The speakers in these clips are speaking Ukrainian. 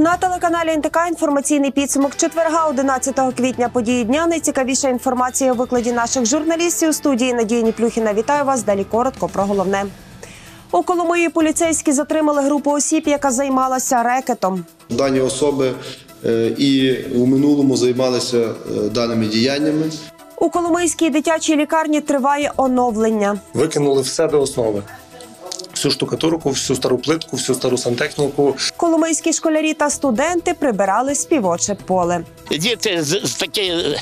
На телеканалі НТК інформаційний підсумок четверга, 11 квітня. Події дня. Найцікавіша інформація у викладі наших журналістів у студії Надії Ніплюхіна. Вітаю вас. Далі коротко про головне. У Коломиї поліцейські затримали групу осіб, яка займалася рекетом. Дані особи е, і у минулому займалися е, даними діяннями. У Коломийській дитячій лікарні триває оновлення. Викинули все до основи. Всю штукатурку, всю стару плитку, всю стару сантехніку. Коломийські школярі та студенти прибирали співоче поле. Діти з, з таки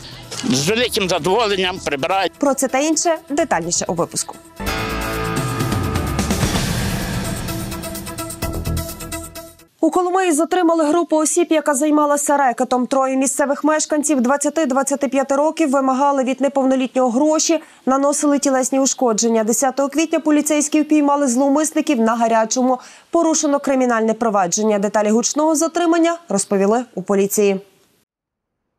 з великим задоволенням прибирають. Про це та інше детальніше у випуску. У Коломиї затримали групу осіб, яка займалася рекетом. Троє місцевих мешканців 20-25 років вимагали від неповнолітнього гроші, наносили тілесні ушкодження. 10 квітня поліцейські впіймали зловмисників на гарячому. Порушено кримінальне провадження. Деталі гучного затримання розповіли у поліції.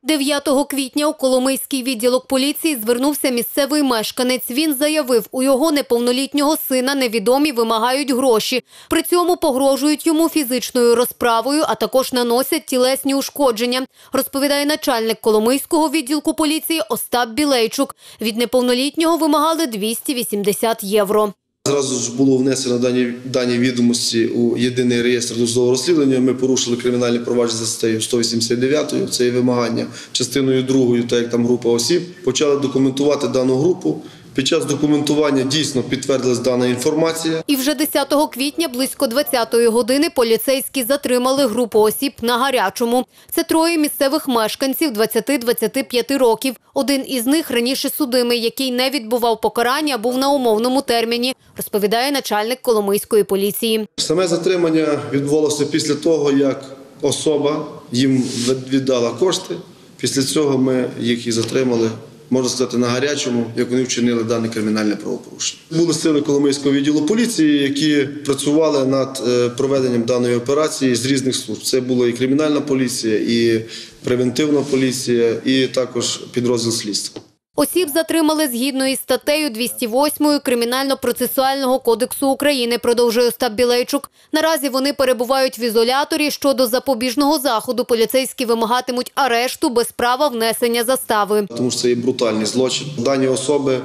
9 квітня у Коломийський відділок поліції звернувся місцевий мешканець. Він заявив, у його неповнолітнього сина невідомі вимагають гроші. При цьому погрожують йому фізичною розправою, а також наносять тілесні ушкодження, розповідає начальник Коломийського відділку поліції Остап Білейчук. Від неповнолітнього вимагали 280 євро. Зразу ж було внесено дані, дані відомості у єдиний реєстр досудового розслідування. Ми порушили кримінальне провадження за статтею 189, це є вимагання частиною другою, так як там група осіб. Почали документувати дану групу. Під час документування дійсно підтвердилась дана інформація. І вже 10 квітня близько 20-ї години поліцейські затримали групу осіб на гарячому. Це троє місцевих мешканців 20-25 років. Один із них раніше судимий, який не відбував покарання, був на умовному терміні, розповідає начальник Коломийської поліції. Саме затримання відбувалося після того, як особа їм віддала кошти. Після цього ми їх і затримали, можна сказати, на гарячому, як вони вчинили дане кримінальне правопорушення. Були сили Коломийського відділу поліції, які працювали над е, проведенням даної операції з різних служб. Це була і кримінальна поліція, і превентивна поліція, і також підрозділ слідства. Осіб затримали згідно із статтею 208 Кримінально-процесуального кодексу України, продовжує Остап Білейчук. Наразі вони перебувають в ізоляторі. Щодо запобіжного заходу поліцейські вимагатимуть арешту без права внесення застави. тому що це є брутальний злочин. Дані особи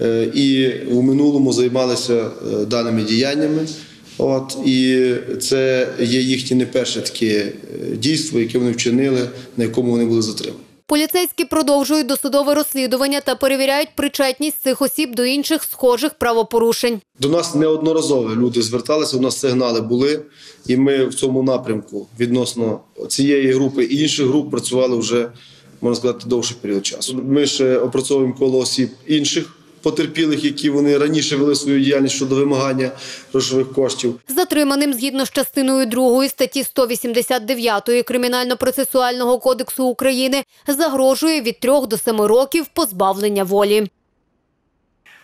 е, і у минулому займалися е, даними діяннями. От і це є їхнє не перше таке дійство, яке вони вчинили, на якому вони були затримані. Поліцейські продовжують досудове розслідування та перевіряють причетність цих осіб до інших схожих правопорушень. До нас неодноразово люди зверталися, у нас сигнали були, і ми в цьому напрямку відносно цієї групи і інших груп працювали вже, можна сказати, довший період часу. Ми ще опрацьовуємо коло осіб інших потерпілих, які вони раніше вели свою діяльність щодо вимагання грошових коштів. Затриманим згідно з частиною 2 статті 189 Кримінально-процесуального кодексу України загрожує від 3 до 7 років позбавлення волі.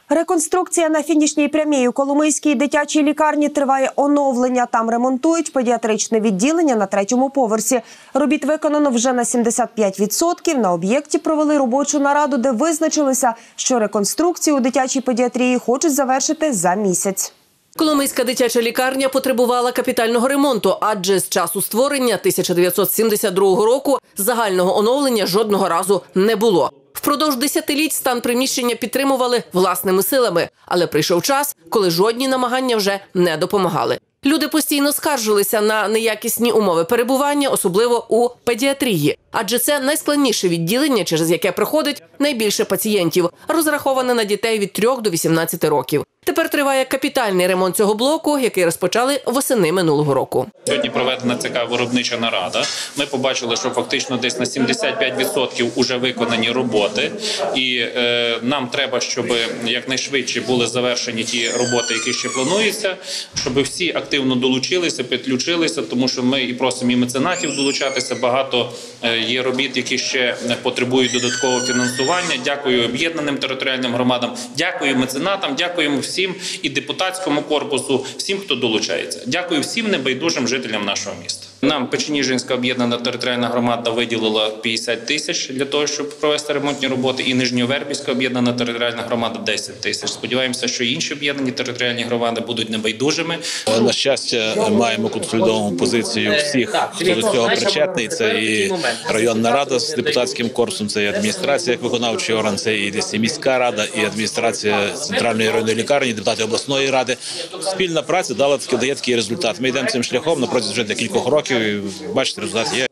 Реконструкція на фінішній прямій у Коломийській дитячій лікарні триває оновлення. Там ремонтують педіатричне відділення на третьому поверсі. Робіт виконано вже на 75%. На об'єкті провели робочу нараду, де визначилися, що реконструкцію у дитячій педіатрії хочуть завершити за місяць. Коломийська дитяча лікарня потребувала капітального ремонту, адже з часу створення 1972 року загального оновлення жодного разу не було. Впродовж десятиліть стан приміщення підтримували власними силами, але прийшов час, коли жодні намагання вже не допомагали. Люди постійно скаржилися на неякісні умови перебування, особливо у педіатрії, адже це найскладніше відділення, через яке приходить найбільше пацієнтів, розраховане на дітей від 3 до 18 років. Тепер триває капітальний ремонт цього блоку, який розпочали восени минулого року. Сьогодні проведена така виробнича нарада. Ми побачили, що фактично десь на 75% вже виконані роботи, і е, нам треба, щоб якнайшвидше були завершені ті роботи, які ще плануються, щоб всі активно долучилися, підключилися, тому що ми і просимо і меценатів долучатися. Багато е, є робіт, які ще потребують додаткового фінансування. Дякую об'єднаним територіальним громадам, дякую меценатам, дякуємо всім і депутатському корпусу, всім, хто долучається. Дякую всім небайдужим жителям нашого міста. Нам Печеніжинська об'єднана територіальна громада виділила 50 тисяч для того, щоб провести ремонтні роботи, і Нижньовербівська об'єднана територіальна громада 10 тисяч. Сподіваємося, що інші об'єднані територіальні громади будуть небайдужими. На щастя, маємо консолідовану позицію всіх, хто до цього причетний. Це і районна рада з депутатським корпусом, це і адміністрація як виконавчий орган, це і десь і міська рада, і адміністрація центральної районної лікарні, депутати обласної ради. Спільна праця дала таки дає такий результат. Ми йдемо цим шляхом на протязі вже кількох років. І Бачите, результат є.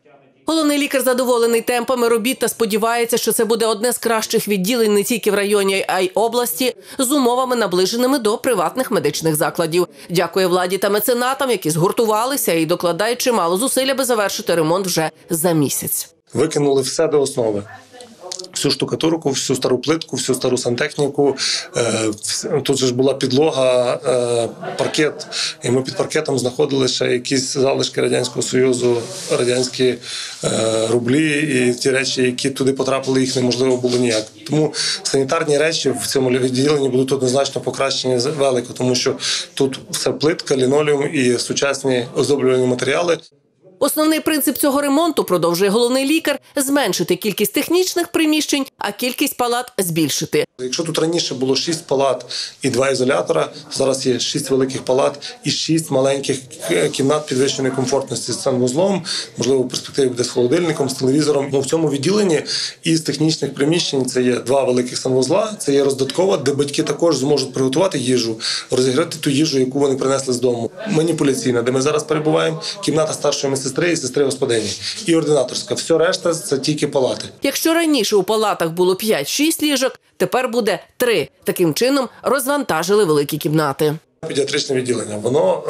Головний лікар задоволений темпами робіт та сподівається, що це буде одне з кращих відділень не тільки в районі, а й області з умовами наближеними до приватних медичних закладів. Дякує владі та меценатам, які згуртувалися і докладають чимало зусиль, аби завершити ремонт вже за місяць. Викинули все до основи. Всю штукатурку, всю стару плитку, всю стару сантехніку. Е, Тут ж була підлога, е, паркет, і ми під паркетом знаходили ще якісь залишки Радянського Союзу, радянські е, рублі і ті речі, які туди потрапили, їх неможливо було ніяк. Тому санітарні речі в цьому відділенні будуть однозначно покращені велико, тому що тут все плитка, лінолеум і сучасні оздоблювальні матеріали. Основний принцип цього ремонту, продовжує головний лікар, зменшити кількість технічних приміщень, а кількість палат збільшити. Якщо тут раніше було 6 палат і 2 ізолятора, зараз є 6 великих палат і 6 маленьких кімнат підвищеної комфортності з санвузлом, можливо, в перспективі буде з холодильником, з телевізором. Ну в цьому відділенні із технічних приміщень це є два великих санвузла, це є роздаткова, де батьки також зможуть приготувати їжу, розіграти ту їжу, яку вони принесли з дому. Маніпуляційна, де ми зараз перебуваємо, кімната старшої медсестри і сестри господині, і ординаторська. Все решта це тільки палати. Якщо раніше у палатах було 5-6 ліжок, тепер буде 3. Таким чином розвантажили великі кімнати. Педіатричне відділення воно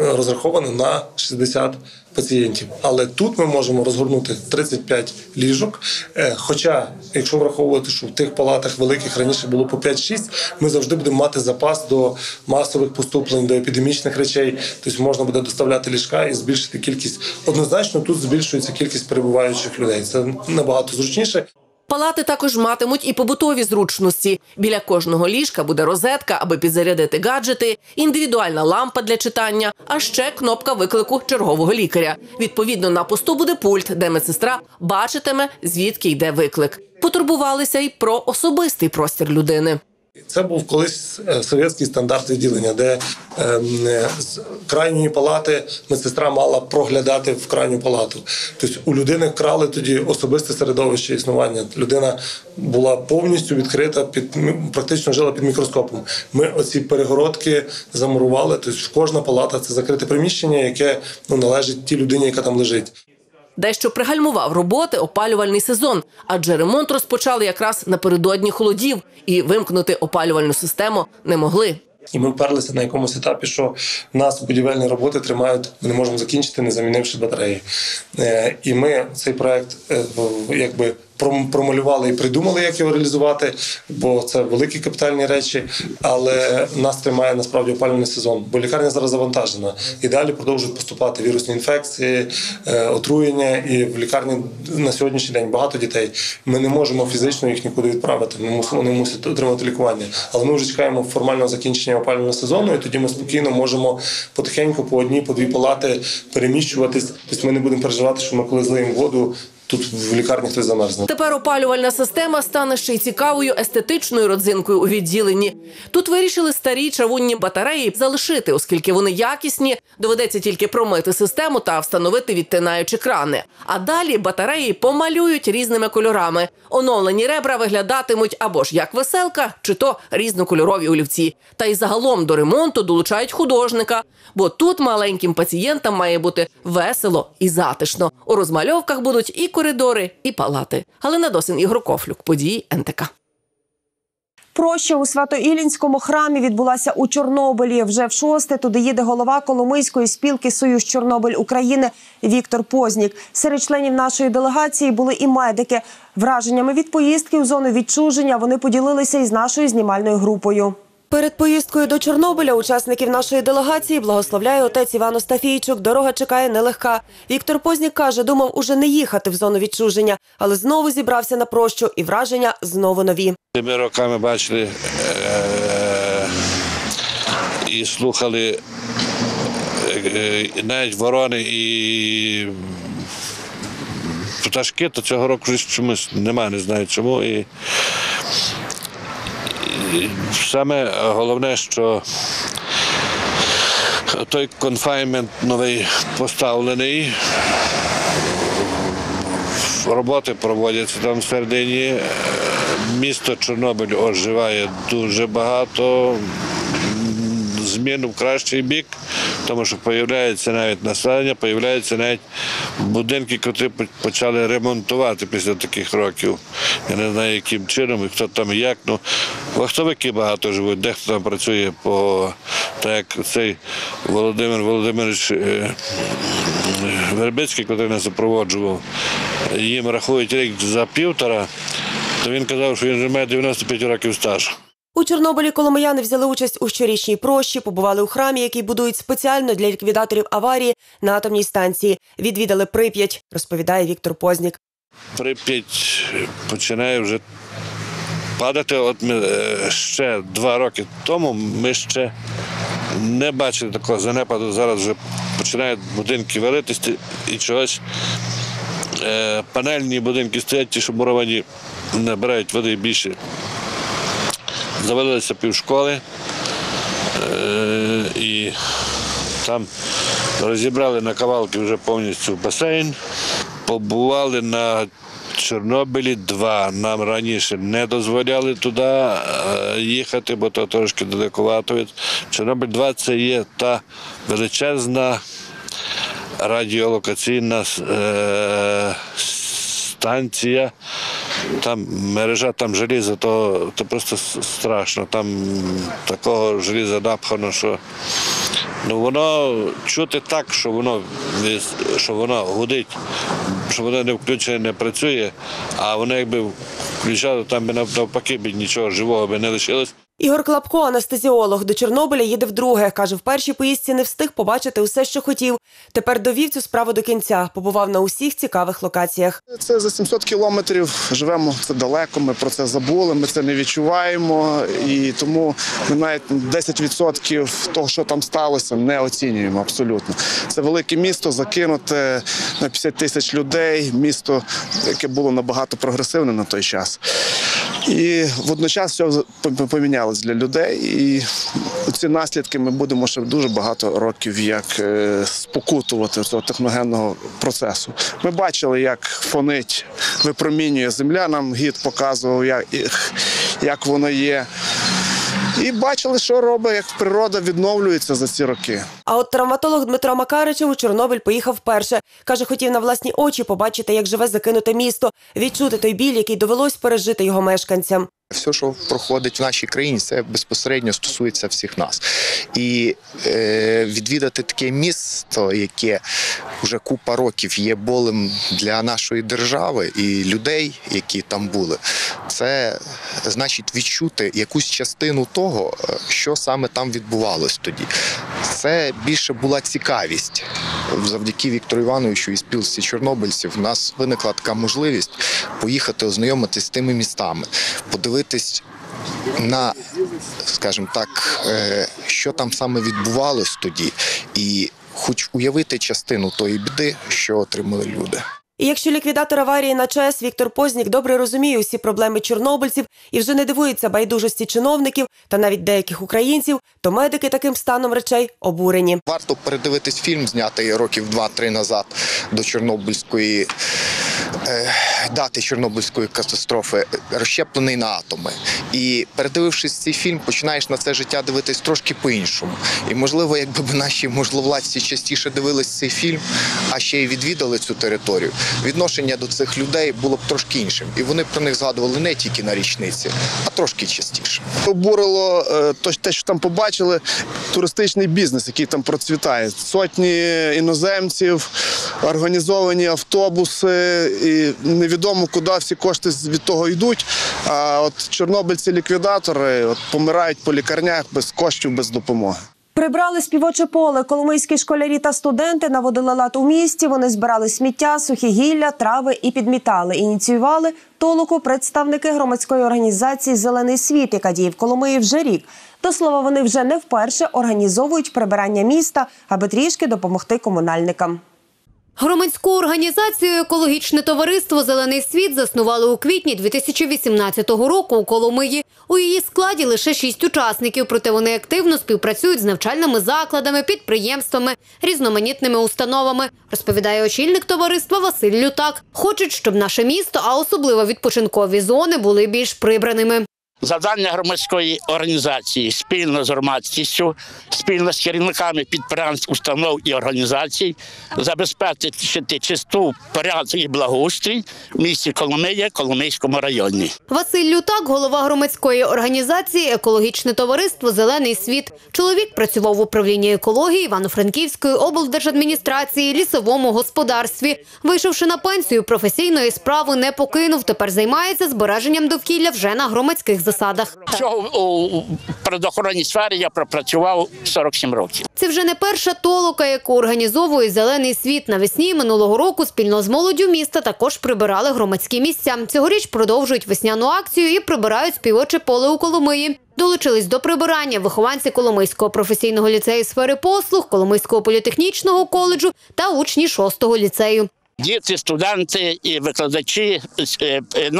е, розраховане на 60 пацієнтів. Але тут ми можемо розгорнути 35 ліжок. Е, Хоча, якщо враховувати, що в тих палатах великих раніше було по 5-6, ми завжди будемо мати запас до масових поступлень, до епідемічних речей. Тобто можна буде доставляти ліжка і збільшити кількість. Однозначно тут збільшується кількість перебуваючих людей. Це набагато зручніше. Палати також матимуть і побутові зручності. Біля кожного ліжка буде розетка, аби підзарядити гаджети, індивідуальна лампа для читання, а ще кнопка виклику чергового лікаря. Відповідно, на посту буде пульт, де медсестра бачитиме, звідки йде виклик. Потурбувалися й про особистий простір людини. Це був колись е, совєтський стандарт відділення, де ем, е, з крайньої палати медсестра мала проглядати в крайню палату. Тобто у людини вкрали тоді особисте середовище існування. Людина була повністю відкрита, під м- практично жила під мікроскопом. Ми оці перегородки замурували. Тобто кожна палата це закрите приміщення, яке ну, належить тій людині, яка там лежить. Дещо пригальмував роботи опалювальний сезон, адже ремонт розпочали якраз напередодні холодів, і вимкнути опалювальну систему не могли. І ми вперлися на якомусь етапі, що нас будівельні роботи тримають, ми не можемо закінчити, не замінивши батареї. Е, І ми цей проект е, якби промалювали і придумали, як його реалізувати, бо це великі капітальні речі, але нас тримає насправді опалювальний сезон, бо лікарня зараз завантажена. І далі продовжують поступати вірусні інфекції, е, отруєння. І в лікарні на сьогоднішній день багато дітей. Ми не можемо фізично їх нікуди відправити. Вони мусять отримати лікування. Але ми вже чекаємо формального закінчення опалювального сезону, і тоді ми спокійно можемо потихеньку по одній, по дві палати переміщуватись. Тобто ми не будемо переживати, що ми коли злиємо воду. Тут в лікарні хтось замерзне. Тепер опалювальна система стане ще й цікавою естетичною родзинкою у відділенні. Тут вирішили старі чавунні батареї залишити, оскільки вони якісні. Доведеться тільки промити систему та встановити відтинаючі крани. А далі батареї помалюють різними кольорами. Оновлені ребра виглядатимуть або ж як веселка, чи то різнокольорові олівці. Та й загалом до ремонту долучають художника, бо тут маленьким пацієнтам має бути весело і затишно. У розмальовках будуть і коридори, і палати. Галина Досин, Ігор Кофлюк, події НТК. Проща у Свято-Ілінському храмі відбулася у Чорнобилі. Вже в шосте туди їде голова Коломийської спілки Союз Чорнобиль України Віктор Познік. Серед членів нашої делегації були і медики. Враженнями від поїздки у зону відчуження вони поділилися із нашою знімальною групою. Перед поїздкою до Чорнобиля учасників нашої делегації благословляє отець Іван Остафійчук. Дорога чекає нелегка. Віктор Познік каже, думав уже не їхати в зону відчуження, але знову зібрався на прощу, і враження знову нові. Ми роками бачили е- і слухали е, навіть ворони і пташки, то цього року чомусь немає, не знаю чому. І, саме головне, що той конфаймент новий поставлений. Роботи проводяться там всередині. Е, Місто Чорнобиль оживає дуже багато. М, Змін в кращий бік, тому що появляється навіть населення, появляються навіть будинки, які почали ремонтувати після таких років. Я не знаю, яким чином і хто там і як. Ну, вахтовики багато живуть, дехто там працює по так як цей Володимир Володимирович е, Вербицький, який нас запроводжував, їм рахують рік за півтора, то він казав, що він вже має 95 років стажу. У Чорнобилі коломияни взяли участь у щорічній прощі, побували у храмі, який будують спеціально для ліквідаторів аварії на атомній станції. Відвідали Прип'ять, розповідає Віктор Познік. Прип'ять починає вже падати. От ми е, ще два роки тому ми ще не бачили такого занепаду. Зараз вже починають будинки валитися і чогось. е, Панельні будинки стоять, ті, що муровані, набирають води більше. Завалилися півшколи е, і там розібрали на кавалки вже повністю басейн. Побували на Чорнобилі 2. Нам раніше не дозволяли туди е, їхати, бо то трошки далекувато. Чорнобиль 2 це є та величезна радіолокаційна е, станція. Там мережа, там желізо, то, то просто страшно. Там такого желіза напхано, що ну, воно чути так, що воно, що воно гудить, що воно не включене, не працює, а воно якби включало, там навпаки б нічого живого би не лишилось. Ігор Клапко, анестезіолог, до Чорнобиля їде вдруге. Каже, в першій поїздці не встиг побачити усе, що хотів. Тепер довів цю справу до кінця. Побував на усіх цікавих локаціях. Це за 700 кілометрів. Живемо це далеко. Ми про це забули. Ми це не відчуваємо, і тому ми навіть 10% того, що там сталося, не оцінюємо абсолютно. Це велике місто, закинуте на 50 тисяч людей. Місто, яке було набагато прогресивне на той час. І водночас все помінялось для людей. І ці наслідки ми будемо ще дуже багато років як е, спокутувати цього техногенного процесу. Ми бачили, як фонить, випромінює земля. Нам гід показував, як, як воно є. І бачили, що робить, як природа відновлюється за ці роки. А от травматолог Дмитро Макаричев у Чорнобиль поїхав вперше. Каже, хотів на власні очі побачити, як живе закинуте місто, відчути той біль, який довелось пережити його мешканцям. Все, що проходить в нашій країні, це безпосередньо стосується всіх нас. І е, відвідати таке місто, яке вже купа років є болем для нашої держави і людей, які там були, це значить відчути якусь частину того, е, що саме там відбувалось тоді. Це більше була цікавість. Завдяки Віктору Івановичу і спілці чорнобильців у нас виникла така можливість поїхати ознайомитись з тими містами, подивитись на, скажімо так, е, що там саме відбувалось тоді, і хоч уявити частину тої біди, що отримали люди. І якщо ліквідатор аварії на ЧАЕС Віктор Познік добре розуміє усі проблеми чорнобильців і вже не дивується байдужості чиновників та навіть деяких українців, то медики таким станом речей обурені. Варто передивитись фільм, знятий років 2-3 назад до Чорнобильської дати Чорнобильської катастрофи, розщеплений на атоми. І передивившись цей фільм, починаєш на це життя дивитись трошки по-іншому. І можливо, якби наші можновладці частіше дивились цей фільм, а ще й відвідали цю територію, відношення до цих людей було б трошки іншим. І вони про них згадували не тільки на річниці, а трошки частіше. Обурило е, те, що там побачили, туристичний бізнес, який там процвітає. Сотні іноземців, організовані автобуси, і невідомо, куди всі кошти від того йдуть. А от чорнобильці-ліквідатори помирають по лікарнях без коштів, без допомоги. Прибрали співоче поле. Коломийські школярі та студенти наводили лад у місті. Вони збирали сміття, сухі гілля, трави і підмітали. Ініціювали толоку представники громадської організації Зелений світ, яка діє в Коломиї вже рік. До слова, вони вже не вперше організовують прибирання міста, аби трішки допомогти комунальникам. Громадську організацію Екологічне товариство Зелений світ заснували у квітні 2018 року у Коломиї. У її складі лише шість учасників, проте вони активно співпрацюють з навчальними закладами, підприємствами, різноманітними установами. Розповідає очільник товариства Василь Лютак. Хочуть, щоб наше місто, а особливо відпочинкові зони, були більш прибраними. Завдання громадської організації спільно з громадськістю, спільно з керівниками підприємств, установ і організацій забезпечити чисту порядок і благоустрій в місті Коломия, Коломийському районі. Василь Лютак, голова громадської організації Екологічне товариство Зелений світ. Чоловік працював в управлінні екології Івано-Франківської облдержадміністрації, лісовому господарстві. Вийшовши на пенсію, професійної справи не покинув. Тепер займається збереженням довкілля вже на громадських засадах. Всього у природоохоронній сфері я пропрацював 47 років. Це вже не перша толока, яку організовує Зелений світ. Навесні минулого року спільно з молоддю міста також прибирали громадські місця. Цьогоріч продовжують весняну акцію і прибирають співоче поле у Коломиї. Долучились до прибирання вихованці Коломийського професійного ліцею сфери послуг, Коломийського політехнічного коледжу та учні шостого ліцею. Діти, студенти і викладачі е, е,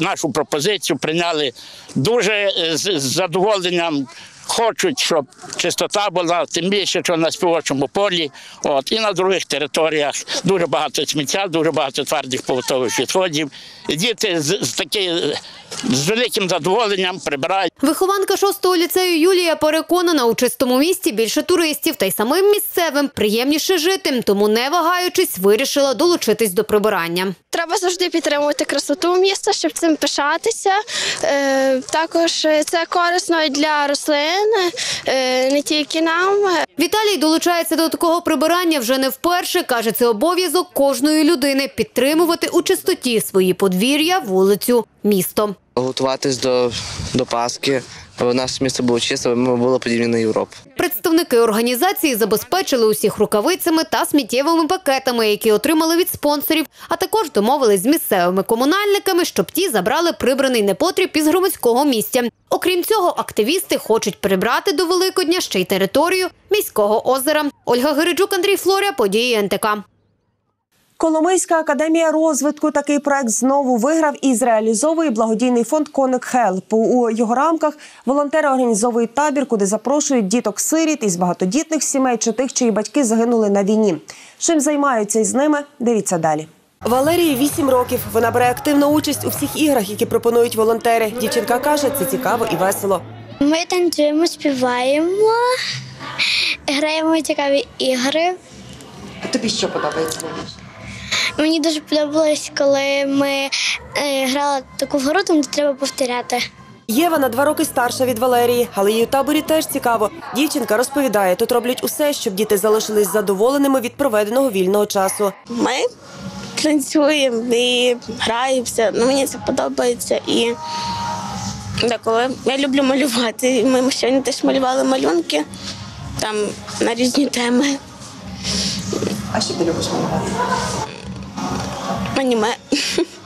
нашу пропозицію прийняли дуже е, з з задоволенням. Хочуть, щоб чистота була, тим більше, що на співочому полі, от і на других територіях дуже багато сміття, дуже багато твердих побутових відходів. І діти з, з таки з великим задоволенням прибирають. Вихованка шостого ліцею Юлія переконана, у чистому місті більше туристів, та й самим місцевим приємніше жити. Тому, не вагаючись, вирішила долучитись до прибирання. Треба завжди підтримувати красоту міста, щоб цим пишатися. Е, також це корисно для рослин, е, не тільки нам. Віталій долучається до такого прибирання вже не вперше. Каже, це обов'язок кожної людини підтримувати у чистоті свої подвір'я, вулицю, місто. Готуватись до, до Пасхи, аби наше місто було чисте, аби ми були подібні на Європу. Представники організації забезпечили усіх рукавицями та сміттєвими пакетами, які отримали від спонсорів, а також домовились з місцевими комунальниками, щоб ті забрали прибраний непотріб із громадського місця. Окрім цього, активісти хочуть прибрати до Великодня ще й територію міського озера. Ольга Гириджук, Андрій Флоря, події НТК. Коломийська академія розвитку такий проект знову виграв і зреалізовує благодійний фонд Коник Хелп. У його рамках волонтери організовують табір, куди запрошують діток сиріт із багатодітних сімей чи тих, чиї батьки загинули на війні. Чим займаються із ними? Дивіться далі. Валерії 8 років. Вона бере активну участь у всіх іграх, які пропонують волонтери. Дівчинка каже, це цікаво і весело. Ми танцюємо, співаємо, граємо цікаві ігри. Тобі що подобається? Мені дуже подобалось, коли ми е, грали таку гру, там де треба повторяти. Єва на два роки старша від Валерії, але її у таборі теж цікаво. Дівчинка розповідає, тут роблять усе, щоб діти залишились задоволеними від проведеного вільного часу. Ми танцюємо і граємося. Ну, мені це подобається. І деколи я люблю малювати. Ми сьогодні теж малювали малюнки там на різні теми. А що ти любиш малювати? Аніме.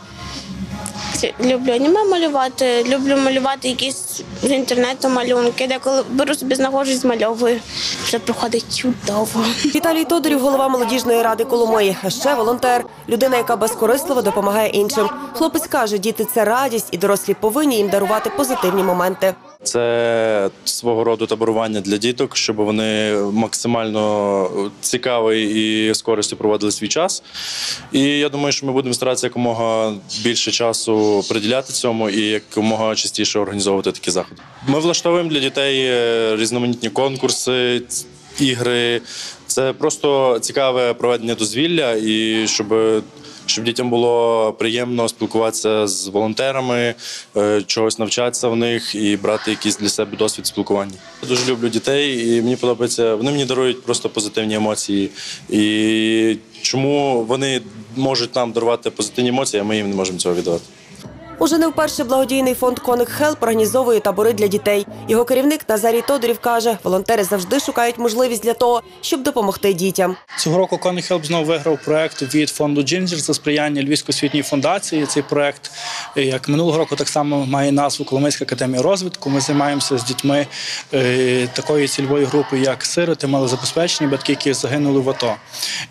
Люблю аніме малювати, люблю малювати якісь з інтернету малюнки. Деколи беру собі знаходжусь, змальовую. Все проходить чудово. Віталій Тодорів, голова молодіжної ради Коломиї, а ще волонтер, людина, яка безкорисливо допомагає іншим. Хлопець каже, діти це радість, і дорослі повинні їм дарувати позитивні моменти. Це свого роду таборування для діток, щоб вони максимально цікаво і з користю проводили свій час. І я думаю, що ми будемо старатися якомога більше часу приділяти цьому і якомога частіше організовувати такі заходи. Ми влаштовуємо для дітей е, різноманітні конкурси, ігри. Це просто цікаве проведення дозвілля і щоб. Щоб дітям було приємно спілкуватися з волонтерами, е, чогось навчатися в них і брати якийсь для себе досвід спілкування. Я дуже люблю дітей, і мені подобається. Вони мені дарують просто позитивні емоції. І чому вони можуть нам дарувати позитивні емоції, а ми їм не можемо цього віддавати. Уже не вперше благодійний фонд Коник Хелп організовує табори для дітей. Його керівник Назарій Тодорів каже, волонтери завжди шукають можливість для того, щоб допомогти дітям. Цього року Conning Help знову виграв проект від фонду Джинджер за сприяння Львівської освітньої фундації. Цей проект, е, як минулого року, так само має назву Коломийська академія розвитку. Ми займаємося з дітьми е, такої цільової групи, як сироти, малозабезпечені батьки, які загинули в АТО.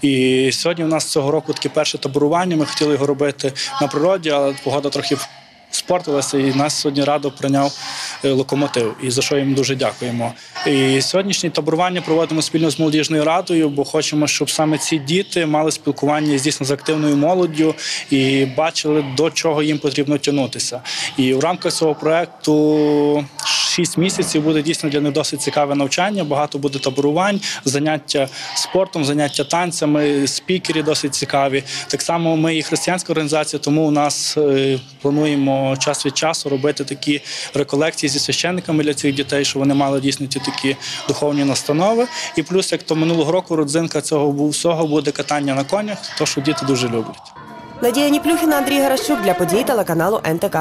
І сьогодні у нас цього року таке перше таборування. Ми хотіли його робити на природі, але погода трохи спортилася, і нас сьогодні радо прийняв е, локомотив, і за що їм дуже дякуємо. І сьогоднішнє таборування проводимо спільно з молодіжною радою, бо хочемо, щоб саме ці діти мали спілкування дійсно з активною молоддю і бачили, до чого їм потрібно тягнутися. І в рамках цього проекту. Шість місяців буде дійсно для них досить цікаве навчання. Багато буде таборувань, заняття спортом, заняття танцями, спікери досить цікаві. Так само ми і християнська організація, тому у нас е, плануємо час від часу робити такі реколекції зі священниками для цих дітей, щоб вони мали дійсно ті такі духовні настанови. І плюс, як то минулого року, родзинка цього всього буде катання на конях, то що діти дуже люблять. Надія Ніплюхіна, Андрій Гаращук для подій телеканалу НТК.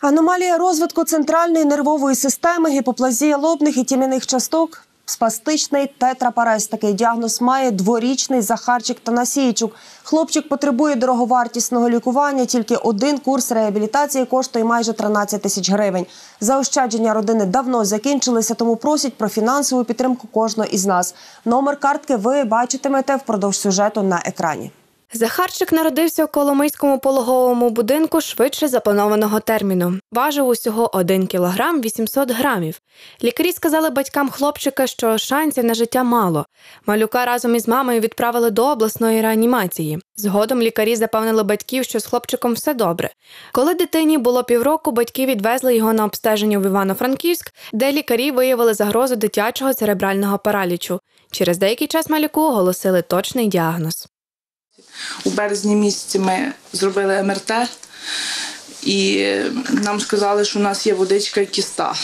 Аномалія розвитку центральної нервової системи, гіпоплазія лобних і тім'яних часток, спастичний тетрапарез. Такий діагноз має дворічний Захарчик Танасійчук. Хлопчик потребує дороговартісного лікування. Тільки один курс реабілітації коштує майже 13 тисяч гривень. Заощадження родини давно закінчилися, тому просять про фінансову підтримку кожного із нас. Номер картки ви бачитимете впродовж сюжету на екрані. Захарчик народився у Коломийському пологовому будинку швидше запланованого терміну. Важив усього 1 кілограм 800 грамів. Лікарі сказали батькам хлопчика, що шансів на життя мало. Малюка разом із мамою відправили до обласної реанімації. Згодом лікарі запевнили батьків, що з хлопчиком все добре. Коли дитині було півроку, батьки відвезли його на обстеження в Івано-Франківськ, де лікарі виявили загрозу дитячого церебрального паралічу. Через деякий час малюку оголосили точний діагноз. У березні місяці ми зробили МРТ, і нам сказали, що у нас є водичка і кіста,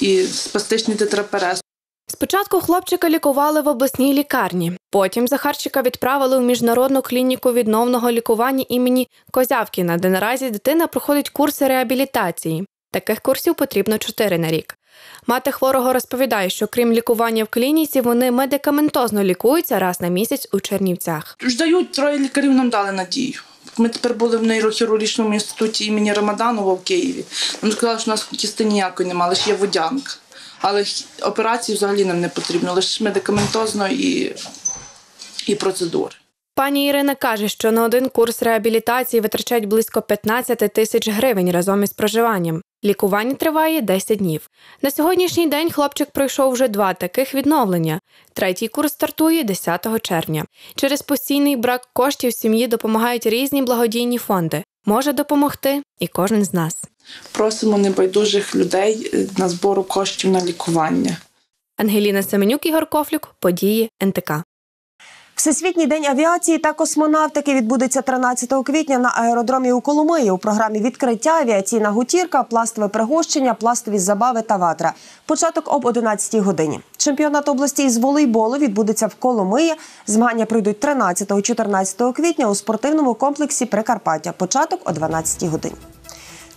і спастичний тетрапарез. Спочатку хлопчика лікували в обласній лікарні. Потім Захарчика відправили у міжнародну клініку відновного лікування імені Козявкіна, де наразі дитина проходить курси реабілітації. Таких курсів потрібно 4 на рік. Мати хворого розповідає, що крім лікування в клініці, вони медикаментозно лікуються раз на місяць у Чернівцях. Ж дають троє лікарів нам дали надію. Ми тепер були в нейрохірургічному інституті імені Рамаданова в Києві. Нам сказали, що у нас кісти ніякої немає, лише є водянка. Але операції взагалі нам не потрібно, лише медикаментозно і, і процедури. Пані Ірина каже, що на один курс реабілітації витрачають близько 15 тисяч гривень разом із проживанням. Лікування триває 10 днів. На сьогоднішній день хлопчик пройшов вже два таких відновлення. Третій курс стартує 10 червня. Через постійний брак коштів сім'ї допомагають різні благодійні фонди. Може допомогти і кожен з нас. Просимо небайдужих людей е, на збору коштів на лікування. Ангеліна Семенюк, Ігор Кофлюк, події НТК. Всесвітній день авіації та космонавтики відбудеться 13 квітня на аеродромі у Коломиї. У програмі відкриття авіаційна гутірка, пластове пригощення, пластові забави та ватра. Початок об 11 годині. Чемпіонат області із волейболу відбудеться в Коломиї. Змагання пройдуть 13-14 квітня у спортивному комплексі Прикарпаття. Початок о 12 годині.